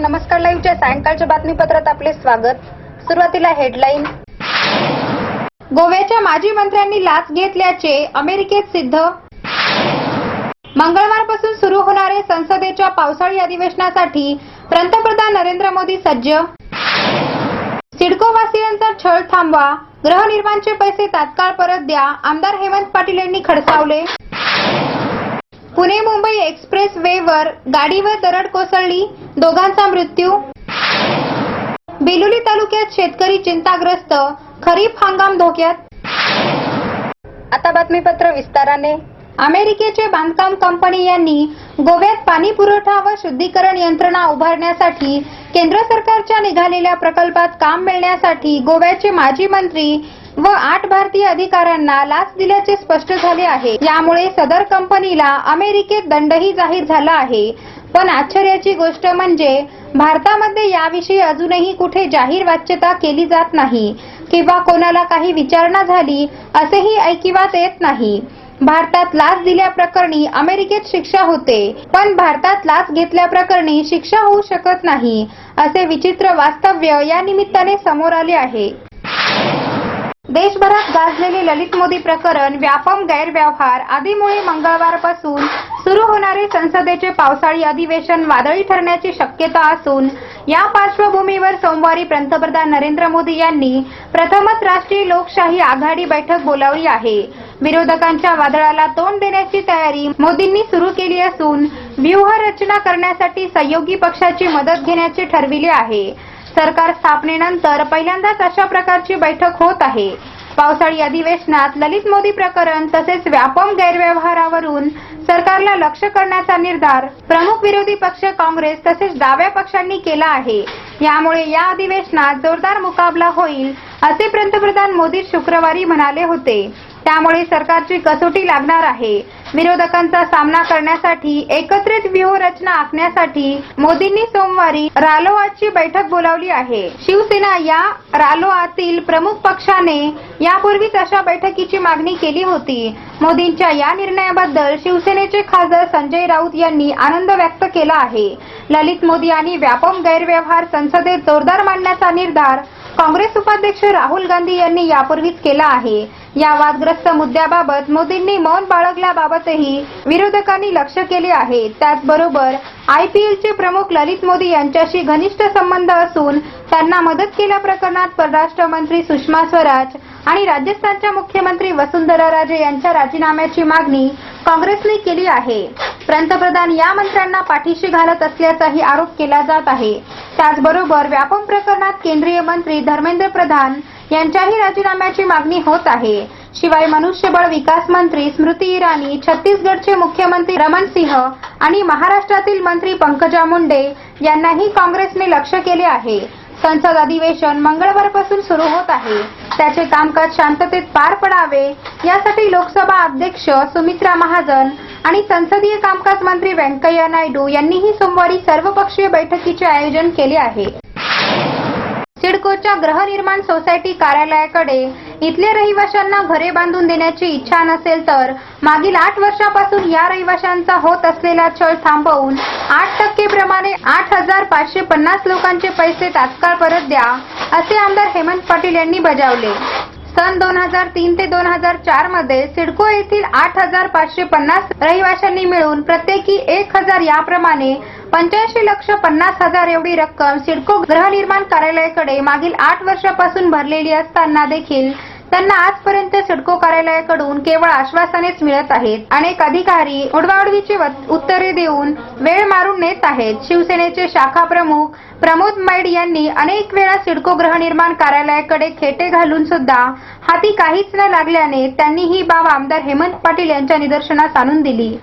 भाग्यश्री नमस्कार लाईव्हच्या सायंकाळच्या बातमीपत्रात आपले स्वागत. सुरुवातीला हेडलाईन गोव्याच्या माजी मंत्र्यांनी लाच घेतल्याचे अमेरिकेत सिद्ध. मंगळवारपासून सुरू होणारे संसदेच्या पावसाळी अधिवेशनासाठी पंतप्रधान नरेंद्र मोदी सज्ज. सिडकोवासियांचा छळ थांबवा. गृहनिर्माणचे पैसे तात्काळ परत द्या आमदार हेमंत पाटील यांनी खडसावले. पुणे मुंबई एक्सप्रेस वेवर गाडीवर दरड कोसळली. दोघांचा मृत्यू. बेलुली तालुक्यात शेतकरी चिंताग्रस्त. खरीप हंगाम धोक्यात. आता बातमीपत्र विस्ताराने. अमेरिकेचे बांधकाम कंपनी यांनी गोव्यात पाणी पुरवठा व शुद्धीकरण यंत्रणा उभारण्यासाठी केंद्र सरकारच्या निघालेल्या प्रकल्पात काम मिळण्यासाठी गोव्याचे माजी मंत्री व आठ भारतीय अधिकाऱ्यांना लाच दिल्याचे स्पष्ट झाले आहे. यामुळे सदर कंपनीला अमेरिकेत दंडही जाहीर झाला आहे. पण आश्चर्याची गोष्ट म्हणजे भारतामध्ये याविषयी अजूनही कुठे जाहीर वाच्यता केली जात नाही किंवा कोणाला काही विचारणा झाली असेही ऐकिवात येत नाही. भारतात लाच दिल्याप्रकरणी अमेरिकेत शिक्षा होते पण भारतात लाच घेतल्याप्रकरणी शिक्षा होऊ शकत नाही असे विचित्र वास्तव्य या निमित्ताने समोर आले आहे. देशभरात गाजलेले ललित मोदी प्रकरण व्यापम गैरव्यवहार आदीमुळे मंगळवारपासून सुरू होणारे संसदेचे पावसाळी अधिवेशन वादळी ठरण्याची शक्यता असून या पार्श्वभूमीवर सोमवारी पंतप्रधान नरेंद्र मोदी यांनी प्रथमच राष्ट्रीय लोकशाही आघाडी बैठक बोलावली आहे. विरोधकांच्या वादळाला तोंड देण्याची तयारी मोदींनी सुरू केली असून व्यूहरचना करण्यासाठी सहयोगी पक्षाची मदत घेण्याचे ठरविले आहे. सरकार स्थापनेनंतर पहिल्यांदाच अशा प्रकारची बैठक होत आहे. पावसाळी अधिवेशनात ललित मोदी प्रकरण तसेच व्यापम गैरव्यवहारावरून सरकारला लक्ष करण्याचा निर्धार प्रमुख विरोधी पक्ष काँग्रेस तसेच डाव्या पक्षांनी केला आहे. यामुळे या अधिवेशनात जोरदार मुकाबला होईल असे पंतप्रधान मोदी शुक्रवारी म्हणाले होते. त्यामुळे सरकारची कसोटी लागणार आहे. विरोधकांचा सामना करण्यासाठी एकत्रित व्यूहरचना आखण्यासाठी मोदींनी सोमवारी रालोआची बैठक बोलावली आहे. शिवसेना या रालोआतील प्रमुख पक्षाने यापूर्वीच अशा बैठकीची मागणी केली होती. मोदींच्या या निर्णयाबद्दल शिवसेनेचे खासदार संजय राऊत यांनी आनंद व्यक्त केला आहे. ललित मोदी यांनी व्यापम गैरव्यवहार संसदेत जोरदार मांडण्याचा निर्धार काँग्रेस उपाध्यक्ष राहुल गांधी यांनी यापूर्वीच केला आहे. या वादग्रस्त मुद्द्याबाबत मोदींनी मौन बाळगल्याबाबतही विरोधकांनी लक्ष केले आहे. त्याचबरोबर आयपीएलचे प्रमुख ललित मोदी यांच्याशी घनिष्ठ संबंध असून त्यांना मदत केल्या प्रकरणात परराष्ट्र मंत्री सुषमा स्वराज आणि राजस्थानच्या मुख्यमंत्री वसुंधरा राजे यांच्या राजीनाम्याची मागणी काँग्रेसने केली आहे. पंतप्रधान या मंत्र्यांना पाठीशी घालत असल्याचाही आरोप केला जात आहे. त्याचबरोबर व्यापम प्रकरणात केंद्रीय मंत्री धर्मेंद्र प्रधान यांच्याही राजीनाम्याची मागणी होत आहे. शिवाय मनुष्यबळ विकास मंत्री स्मृती इराणी छत्तीसगडचे मुख्यमंत्री रमण सिंह आणि महाराष्ट्रातील मंत्री पंकजा मुंडे यांनाही काँग्रेसने लक्ष केले आहे. संसद अधिवेशन मंगळवारपासून सुरू होत आहे. त्याचे कामकाज शांततेत पार पडावे यासाठी लोकसभा अध्यक्ष सुमित्रा महाजन आणि संसदीय कामकाज मंत्री व्यंकय्या नायडू यांनीही सोमवारी सर्वपक्षीय बैठकीचे आयोजन केले आहे. सिडकोच्या गृहनिर्माण सोसायटी कार्यालयाकडे इथल्या रहिवाशांना घरे बांधून देण्याची इच्छा नसेल तर मागील आठ वर्षापासून या रहिवाशांचा होत असलेला छळ थांबवून आठ टक्के प्रमाणे आठ हजार पाचशे पन्नास लोकांचे पैसे तात्काळ परत द्या असे आमदार हेमंत पाटील यांनी बजावले. सन दोन हजार तीन ते दोन हजार चारमध्ये सिडको येथील आठ हजार पाचशे पन्नास रहिवाशांनी मिळून प्रत्येकी एक हजार याप्रमाणे पंच्याऐंशी लक्ष पन्नास हजार एवढी रक्कम सिडको गृहनिर्माण कार्यालयाकडे मागील आठ वर्षापासून भरलेली असताना देखील त्यांना आजपर्यंत सिडको कार्यालयाकडून केवळ आश्वासनेच मिळत आहेत. अनेक अधिकारी उडवाउडवीची उत्तरे देऊन वेळ मारून नेत आहेत. शिवसेनेचे शाखा प्रमुख प्रमोद मैड यांनी अनेक वेळा सिडको गृहनिर्माण कार्यालयाकडे खेटे घालून सुद्धा हाती काहीच न लागल्याने त्यांनी ही बाब आमदार हेमंत पाटील यांच्या निदर्शनास आणून दिली.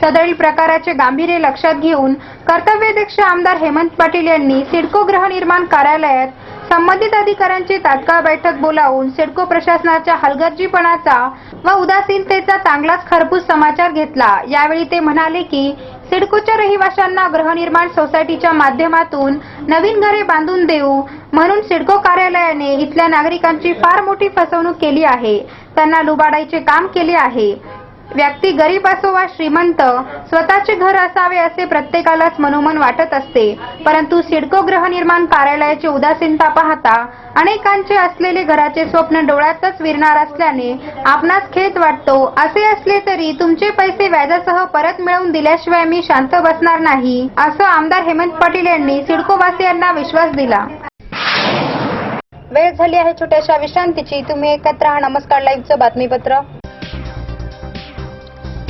सदरील प्रकाराचे गांभीर्य लक्षात घेऊन कर्तव्याध्यक्ष आमदार हेमंत पाटील यांनी सिडको गृहनिर्माण कार्यालयात संबंधित अधिकाऱ्यांची तात्काळ बैठक बोलावून सिडको प्रशासनाच्या हलगर्जीपणाचा व उदासीनतेचा चांगलाच खरपूस समाचार घेतला. यावेळी ते म्हणाले की सिडकोच्या रहिवाशांना गृहनिर्माण सोसायटीच्या माध्यमातून नवीन घरे बांधून देऊ म्हणून सिडको कार्यालयाने इथल्या नागरिकांची फार मोठी फसवणूक केली आहे. त्यांना लुबाडायचे काम केले आहे. व्यक्ती गरीब असो वा श्रीमंत स्वतःचे घर असावे असे प्रत्येकालाच मनोमन वाटत असते. परंतु सिडको गृहनिर्माण कार्यालयाची उदासीनता पाहता अनेकांचे असलेले घराचे स्वप्न डोळ्यातच विरणार असल्याने आपणास खेद वाटतो. असे असले तरी तुमचे पैसे व्याजासह परत मिळवून दिल्याशिवाय मी शांत बसणार नाही असं आमदार हेमंत पाटील यांनी सिडकोवासियांना विश्वास दिला. वेळ झाली आहे छोट्याशा विश्रांतीची. तुम्ही एकत्र हा नमस्कार. लाईव्हचं बातमीपत्र.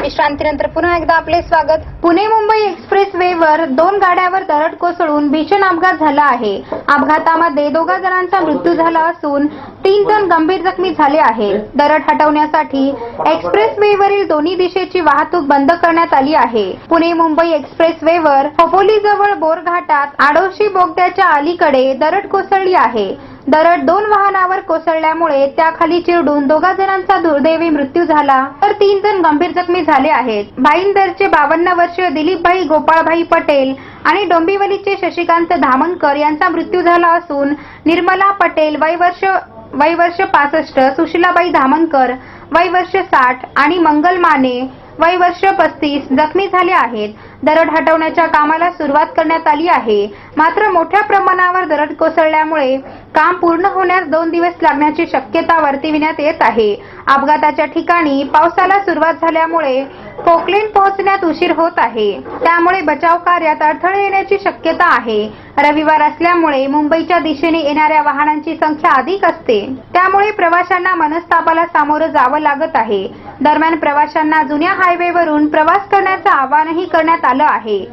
विश्रांतीनंतर पुन्हा एकदा आपले स्वागत. पुणे मुंबई एक्सप्रेस वेवर दोन गाड्यावर दरड कोसळून भीषण अपघात झाला आहे. अपघातामध्ये दोघा जणांचा मृत्यू झाला असून तीन जण गंभीर जखमी झाले आहेत दरड हटवण्यासाठी एक्सप्रेस वेवरील दोन्ही दिशेची वाहतूक बंद करण्यात आली आहे. पुणे मुंबई एक्सप्रेस वेवर खोपोली जवळ बोरघाटात आडोशी बोगद्याच्या अलीकडे दरड कोसळली आहे. दरड दोन वाहनावर कोसळल्यामुळे त्याखाली चिरडून दोघा जणांचा दुर्दैवी मृत्यू झाला. तर तीन जण गंभीर जखमी झाले आहेत. भाईंदरचे बावन्न वर्षीय दिलीपभाई गोपाळभाई पटेल आणि डोंबिवलीचे शशिकांत धामणकर यांचा मृत्यू झाला असून निर्मला पटेल वय वर्ष वय वर्ष पासष्ट सुशीलाबाई धामणकर वय वर्ष साठ आणि मंगल माने वय वर्ष पस्तीस जखमी झाले आहेत. दरड हटवण्याच्या कामाला सुरुवात करण्यात आली आहे. मात्र मोठ्या प्रमाणावर दरड कोसळल्यामुळे काम पूर्ण होण्यास दोन दिवस लागण्याची शक्यता वर्तविण्यात येत आहे. अपघाताच्या ठिकाणी पावसाला सुरुवात झाल्यामुळे पोकलेन पोहोचण्यात उशीर होत आहे. त्यामुळे बचाव कार्यात अडथळे येण्याची शक्यता आहे. रविवार असल्यामुळे मुंबईच्या दिशेने येणाऱ्या वाहनांची संख्या अधिक असते. त्यामुळे प्रवाशांना मनस्तापाला सामोरं जावं लागत आहे. दरम्यान प्रवाशांना जुन्या हायवेवरून प्रवास करण्याचं आवाहनही करण्यात आलं आहे.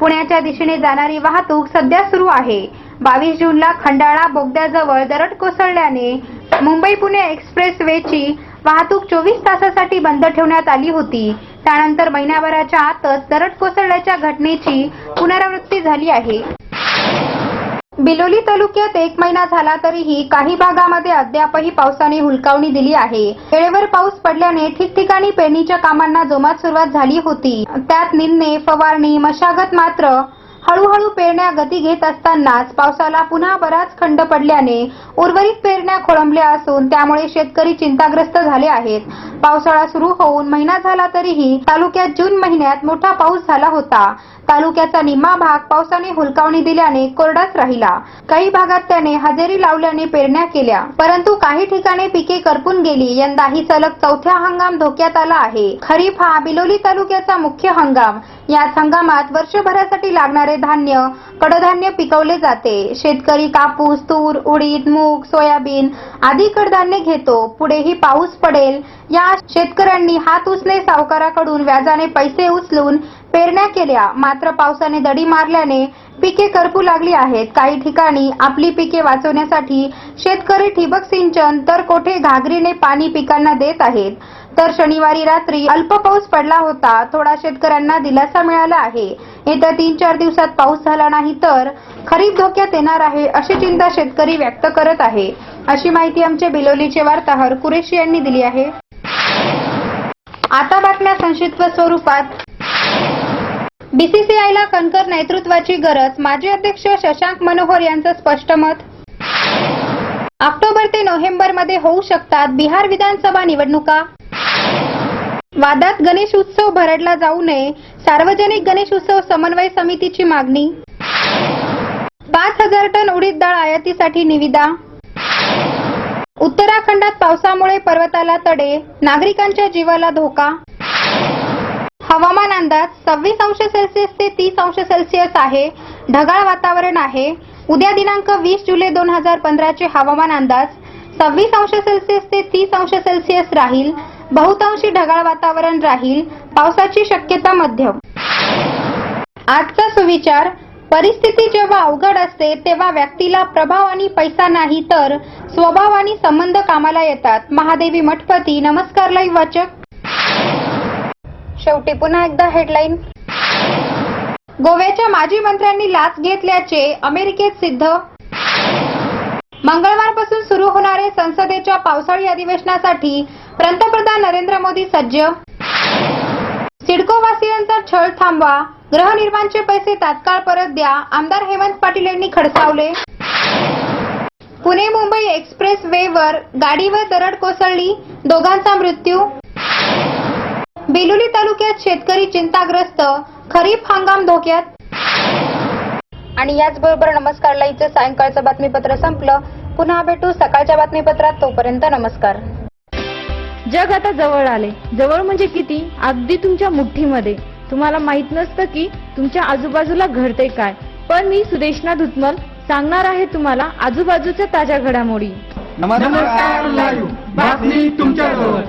पुण्याच्या दिशेने जाणारी वाहतूक सध्या सुरू आहे. बावीस जूनला खंडाळा बोगद्याजवळ दरड कोसळल्याने मुंबई पुणे एक्सप्रेस वेची वाहतूक चोवीस तासासाठी बंद ठेवण्यात आली होती. त्यानंतर महिन्याभराच्या आतच दरड कोसळल्याच्या घटनेची पुनरावृत्ती झाली आहे. बिलोली तालुक्यात एक महिना झाला तरीही काही भागामध्ये अद्यापही पावसाने हुलकावणी दिली आहे. वेळेवर पाऊस पडल्याने ठिकठिकाणी पेरणीच्या कामांना जोमात सुरुवात झाली होती. त्यात निन्ने फवारणी मशागत मात्र हळूहळू पेरण्या गती घेत असतानाच पावसाला पुन्हा बराच खंड पडल्याने उर्वरित पेरण्या खोळंबल्या असून त्यामुळे शेतकरी चिंताग्रस्त झाले आहेत. पावसाळा सुरू होऊन महिना झाला तरीही तालुक्यात जून महिन्यात मोठा पाऊस झाला होता. तालुक्याचा निम्मा भाग पावसाने हुलकावणी दिल्याने कोरडाच राहिला. काही भागात त्याने हजेरी लावल्याने पेरण्या केल्या. परंतु काही ठिकाणी पिके करपून गेली. यंदा ही सलग चौथ्या हंगाम धोक्यात आला आहे. खरीप हा बिलोली तालुक्याचा मुख्य हंगाम. याच हंगामात वर्षभरासाठी लागणारे धान्य कडधान्य पिकवले जाते. शेतकरी कापूस तूर उडीद मूग सोयाबीन आदी कडधान्य घेतो. पुढेही पाऊस पडेल. या शेतकऱ्यांनी हात उचले सावकाराकडून व्याजाने पैसे उचलून पेरण्या केल्या. मात्र पावसाने दडी मारल्याने पिके करपू लागली आहेत. काही ठिकाणी आपली पिके वाचवण्यासाठी शेतकरी ठिबक सिंचन तर कोठे घागरीने पाणी पिकांना देत आहेत. तर शनिवारी रात्री अल्प पाऊस पडला होता. थोडा शेतकऱ्यांना दिलासा मिळाला आहे. येत्या तीन चार दिवसात पाऊस झाला नाही तर खरीप धोक्यात येणार आहे अशी चिंता शेतकरी व्यक्त करत आहे. अशी माहिती आमचे बिलोलीचे वार्ताहर कुरेशी यांनी दिली आहे. आता बातम्या संक्षिप्त स्वरूपात. बीसीसीआयला कणकर नेतृत्वाची गरज माजी अध्यक्ष शशांक मनोहर यांचं स्पष्ट मत. ऑक्टोबर ते नोव्हेंबरमध्ये होऊ शकतात बिहार विधानसभा निवडणुका. वादात गणेश उत्सव भरडला जाऊ नये सार्वजनिक गणेश उत्सव समन्वय समितीची मागणी. पाच हजार टन उडीद डाळ आयातीसाठी निविदा. उत्तराखंडात पावसामुळे पर्वताला तडे नागरिकांच्या जीवाला धोका. अंदाज सव्वीस अंश सेल्सिअस ते तीस अंश सेल्सिअस आहे. ढगाळ वातावरण आहे. उद्या दिनांक वीस जुलै दोन हजार पंधराचे हवामान अंदाज सव्वीस अंश सेल्सिअस ते तीस अंश सेल्सिअस राहील. बहुतांशी ढगाळ वातावरण राहील. पावसाची शक्यता मध्यम. आजचा सुविचार परिस्थिती जेव्हा अवघड असते तेव्हा व्यक्तीला प्रभाव आणि पैसा नाही तर स्वभाव आणि संबंध कामाला येतात. महादेवी मठपती नमस्कार लाईव्ह वाचक. शेवटी पुन्हा एकदा हेडलाईन गोव्याच्या माजी मंत्र्यांनी लाच घेतल्याचे अमेरिकेत सिद्ध. मंगळवारपासून सुरू होणारे संसदेच्या पावसाळी अधिवेशनासाठी पंतप्रधान नरेंद्र मोदी सज्ज. सिडकोवासियांचा छळ थांबवा गृहनिर्माणचे पैसे तात्काळ परत द्या आमदार हेमंत पाटील यांनी खडसावले. पुणे मुंबई एक्सप्रेस वेवर गाडीवर दरड कोसळली दोघांचा मृत्यू बेलुली तालुक्यात शेतकरी चिंताग्रस्त खरीप हंगाम धोक्यात. आणि याचबरोबर नमस्कार लाईचं सायंकाळचं बातमीपत्र संपलं. पुन्हा भेटू सकाळच्या बातमीपत्रात तोपर्यंत नमस्कार. जग आता जवळ आले. जवळ म्हणजे किती? अगदी तुमच्या मुठ्ठीमध्ये. तुम्हाला माहीत नसतं की तुमच्या आजूबाजूला घडते काय. पण मी सुदेशना धुतमल सांगणार आहे तुम्हाला आजूबाजूच्या ताज्या घडामोडी. नमस्कार बातमी तुमच्याजवळ.